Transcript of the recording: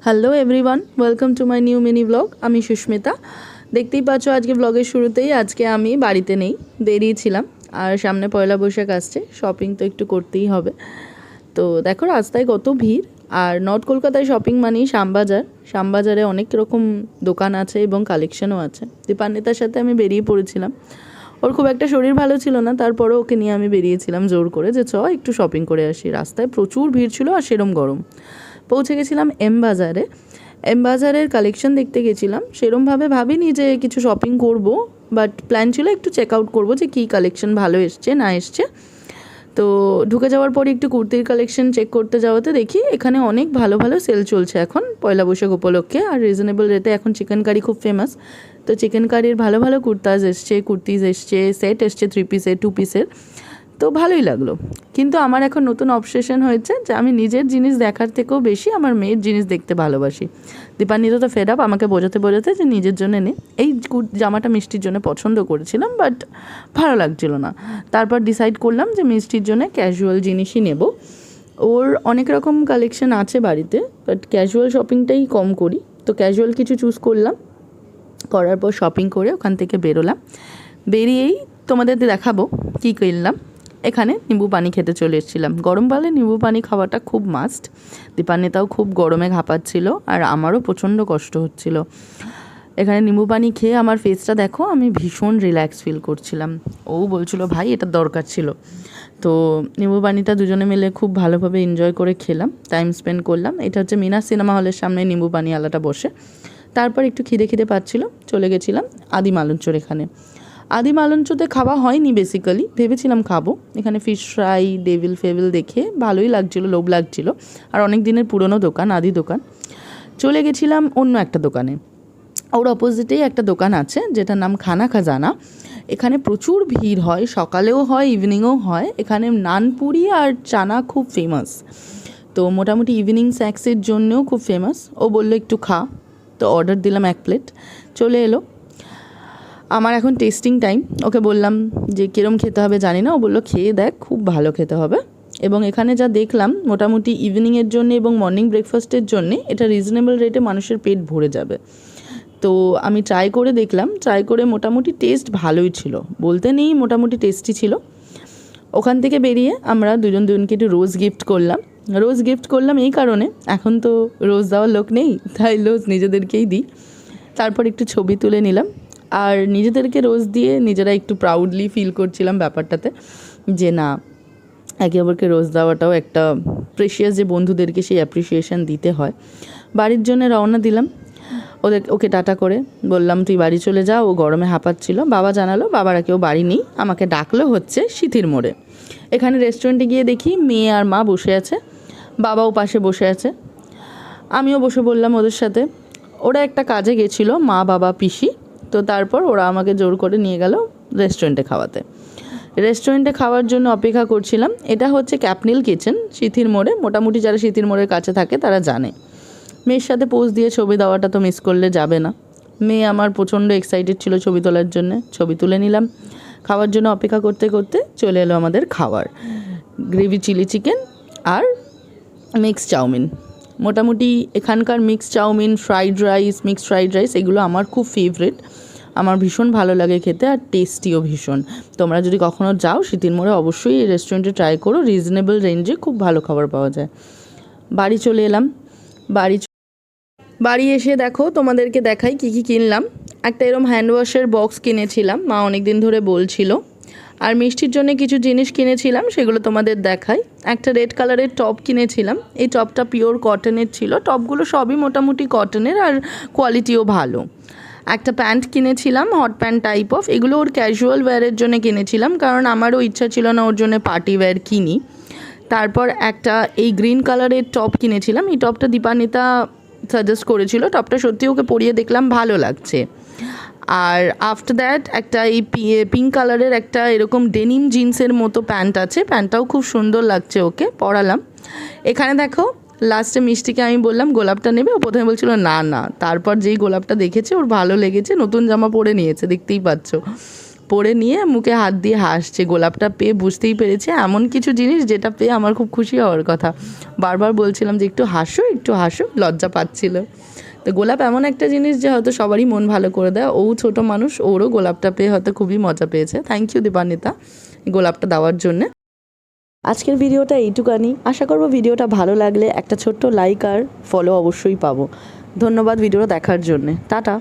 Hello everyone welcome to my new mini blog আমি সুস্মিতা। দেখতেই পাচ্ছ, আজকে ব্লগের শুরুতেই আজকে আমি বাড়িতে নেই। বেরিয়েছিলাম আর সামনে পয়লা বৈশাখ আসছে। শপিং তো একটু করতেই হবে। তো দেখো, রাস্তায় কত ভিড়। আর নর্থ কলকাতায় শপিং মানেই শ্যামবাজার। শ্যামবাজারে অনেক রকম দোকান আছে এবং কালেকশনও আছে। দীপান্বিতার সাথে আমি বেরিয়ে পড়েছিলাম। ওর খুব একটা শরীর ভালো ছিল না। তারপরেও ওকে নিয়ে আমি বেরিয়েছিলাম জোর করে যে, চ, একটু শপিং করে আসি। রাস্তায় প্রচুর ভিড় ছিল আর সেরম গরম। পৌঁছে গেছিলাম এম বাজারে। এম বাজারের কালেকশন দেখতে গেছিলাম। সেরমভাবে ভাবিনি যে কিছু শপিং করব বাট প্ল্যান ছিল একটু চেক আউট করব যে কী কালেকশন ভালো এসছে, না এসছে। তো ঢুকে যাওয়ার পরে একটু কুর্তির কালেকশন চেক করতে যাওয়াতে দেখি এখানে অনেক ভালো ভালো সেল চলছে এখন, পয়লা বৈশাখ উপলক্ষে। আর রিজনেবল রেটে এখন চিকেন কারি খুব ফেমাস তো চিকেন কারির ভালো ভালো কুর্তাজ এসছে কুর্তিজ এসছে সেট এসছে থ্রি পিসের টু পিসের তো ভালোই লাগল। কিন্তু আমার এখন নতুন অবসেশন হয়েছে যে আমি নিজের জিনিস দেখার থেকেও বেশি আমার মেয়ের জিনিস দেখতে ভালোবাসি। দীপান্বিত তো ফেড আপ আমাকে বোঝাতে বোঝাতে যে নিজের জন্য নে। এই জামাটা মিষ্টির জন্য পছন্দ করেছিলাম বাট ভালো লাগছিল না। তারপর ডিসাইড করলাম যে মিষ্টির জন্য ক্যাজুয়াল জিনিসই নেব। ওর অনেক রকম কালেকশন আছে বাড়িতে বাট ক্যাজুয়াল শপিংটাই কম করি। তো ক্যাজুয়াল কিছু চুজ করলাম। করার পর শপিং করে ওখান থেকে বেরোলাম। বেরিয়েই তোমাদের দেখাবো কী কিনলাম। এখানে নিম্বু পানি খেতে চলে এসেছিলাম। গরমকালে নিম্বু পানি খাওয়াটা খুব মাস্ট দীপান্বিতাও খুব গরমে ঘাপাচ্ছিল আর আমারও প্রচণ্ড কষ্ট হচ্ছিল। এখানে নিম্বু পানি খেয়ে আমার ফেসটা দেখো, আমি ভীষণ রিল্যাক্স ফিল করছিলাম। ও বলছিল, ভাই, এটা দরকার ছিল। তো নিম্বু পানিটা দুজনে মিলে খুব ভালোভাবে এনজয় করে খেলাম টাইম স্পেন্ড করলাম। এটা হচ্ছে মিনা সিনেমা হলের সামনে নিম্বু পানি আলাটা বসে। তারপর একটু খিদে খিদে পাচ্ছিল, চলে গেছিলাম আদি মালঞ্চর এখানে। আদি মালঞ্চতে খাওয়া হয়নি বেসিক্যালি ভেবেছিলাম খাব। এখানে ফিশ ফ্রাই ডেভিল ফেভিল দেখে ভালোই লাগছিল, লোভ লাগছিল। আর অনেক দিনের পুরনো দোকান, আদি দোকান। চলে গেছিলাম অন্য একটা দোকানে। ওর অপোজিটেই একটা দোকান আছে, যেটার নাম খানা খাজানা। এখানে প্রচুর ভিড় হয়, সকালেও হয় ইভিনিংও হয়। এখানে নানপুরি আর চানা খুব ফেমাস তো মোটামুটি ইভিনিং স্ন্যাক্সের জন্যও খুব ফেমাস ও বলল, একটু খা। তো অর্ডার দিলাম এক প্লেট চলে এলো। আমার এখন টেস্টিং টাইম ওকে বললাম যে, কীরম খেতে হবে জানি না। ও বলল, খেয়ে দেখ, খুব ভালো খেতে হবে। এবং এখানে যা দেখলাম, মোটামুটি ইভিনিংয়ের জন্য এবং মর্নিং ব্রেকফাস্টের জন্য, এটা রিজনেবল রেটে মানুষের পেট ভরে যাবে। তো আমি ট্রাই করে দেখলাম ট্রাই করে মোটামুটি টেস্ট ভালোই ছিল। বলতে নেই, মোটামুটি টেস্টি ছিল। ওখান থেকে বেরিয়ে আমরা দুজন দুজনকে একটু রোজ গিফট করলাম। রোজ গিফট করলাম এই কারণে, এখন তো রোজ দেওয়ার লোক নেই, তাই রোজ নিজেদেরকেই দিই। তারপর একটু ছবি তুলে নিলাম। আর নিজেদেরকে রোজ দিয়ে নিজেরা একটু প্রাউডলি ফিল করছিলাম ব্যাপারটাতে যে না, একে অপরকে রোজ দেওয়াটাও একটা প্রেশিয়াস যে বন্ধুদেরকে সেই অ্যাপ্রিসিয়েশন দিতে হয়। বাড়ির জন্য রওনা দিলাম। ওদের, ওকে টাটা করে বললাম, তুই বাড়ি চলে যা। ও গরমে হাঁপাচ্ছিল। বাবা জানালো, বাবারা কেউ বাড়ি নেই। আমাকে ডাকলো হচ্ছে সিথির মোড়ে। এখানে রেস্টুরেন্টে গিয়ে দেখি মেয়ে আর মা বসে আছে। বাবাও পাশে বসে আছে। আমিও বসে বললাম ওদের সাথে। ওরা একটা কাজে গেছিল, মা, বাবা, পিসি। তো তারপর ওরা আমাকে জোর করে নিয়ে গেল রেস্টুরেন্টে খাওয়াতে। রেস্টুরেন্টে খাওয়ার জন্য অপেক্ষা করছিলাম। এটা হচ্ছে ক্যাপনিল কিচেন সিথির মোড়ে। মোটামুটি যারা সিথির মোড়ের কাছে থাকে, তারা জানে। মেয়ের সাথে পোজ দিয়ে ছবি দেওয়াটা তো মিস করলে যাবে না। মেয়ে আমার প্রচণ্ড এক্সাইটেড ছিল ছবি তোলার জন্য। ছবি তুলে নিলাম। খাওয়ার জন্য অপেক্ষা করতে করতে চলে এলো আমাদের খাবার গ্রেভি চিলি চিকেন আর মিক্স চাউমিন। মোটামুটি এখানকার mix chow mein fried rice mixed fried rice এগুলো আমার খুব ফেভারিট আমার ভীষণ ভালো লাগে খেতে আর টেস্টিও ভীষণ। তোমরা যদি কখনও যাও শীতির মোড়ে অবশ্যই এই রেস্টুরেন্টে ট্রাই করো রিজনেবল রেঞ্জে খুব ভালো খাবার পাওয়া যায়। বাড়ি চলে এলাম। বাড়ি বাড়ি এসে দেখো, তোমাদেরকে দেখাই কী কী কিনলাম। একটা এরম হ্যান্ড ওয়াশের বক্স কিনেছিলাম, মা অনেক দিন ধরে বলছিল। আর মিষ্টির জন্য কিছু জিনিস কিনেছিলাম, সেগুলো তোমাদের দেখাই। একটা রেড কালারের টপ কিনেছিলাম। এই টপটা পিওর কটনের ছিল। টপগুলো সবই মোটামুটি কটনের আর কোয়ালিটিও ভালো। একটা প্যান্ট কিনেছিলাম হট প্যান্ট টাইপ অফ এগুলো ওর ক্যাজুয়াল ওয়্যারের জন্য কিনেছিলাম, কারণ আমারও ইচ্ছা ছিল না ওর জন্য পার্টি ওয়্যার কিনি। তারপর একটা এই গ্রিন কালারের টপ কিনেছিলাম, এই টপটা দীপানিতা সাজেস্ট করেছিল। টপটা সত্যি ওকে পরিয়ে দেখলাম ভালো লাগছে। আর আফটার দ্যাট একটা এই পিঙ্ক কালারের একটা এরকম ডেনিম জিন্সের মতো প্যান্ট আছে প্যান্টটাও খুব সুন্দর লাগছে ওকে, পরালাম। এখানে দেখো লাস্টে মিষ্টিকে আমি বললাম, গোলাপটা নেবে? ও প্রথমে বলছিল, না না। তারপর যেই গোলাপটা দেখেছে, ওর ভালো লেগেছে, নতুন জামা পরে নিয়েছে, দেখতেই পাচ্ছ। পরে নিয়ে মুখে হাত দিয়ে হাসছে, গোলাপটা পেয়ে বুঝতেই পেরেছে, এমন কিছু জিনিস যেটা পেয়ে আমার খুব খুশি হওয়ার কথা। বারবার বলছিলাম যে, একটু হাসো একটু হাসো। লজ্জা পাচ্ছিল। তো গোলাপ এমন একটা জিনিস যে, হয়তো সবারই মন ভালো করে দেয়। ও ছোট মানুষ, ওরও গোলাপটা পেয়ে হয়তো খুবই মজা পেয়েছে। থ্যাংক ইউ দীপান্বিতা, গোলাপটা দেওয়ার জন্যে। আজকের ভিডিওটা এইটুকানি। আশা করব ভিডিওটা ভালো লাগলে একটা ছোট্ট লাইক আর ফলো অবশ্যই পাবো। ধন্যবাদ ভিডিওটা দেখার জন্যে। টাটা।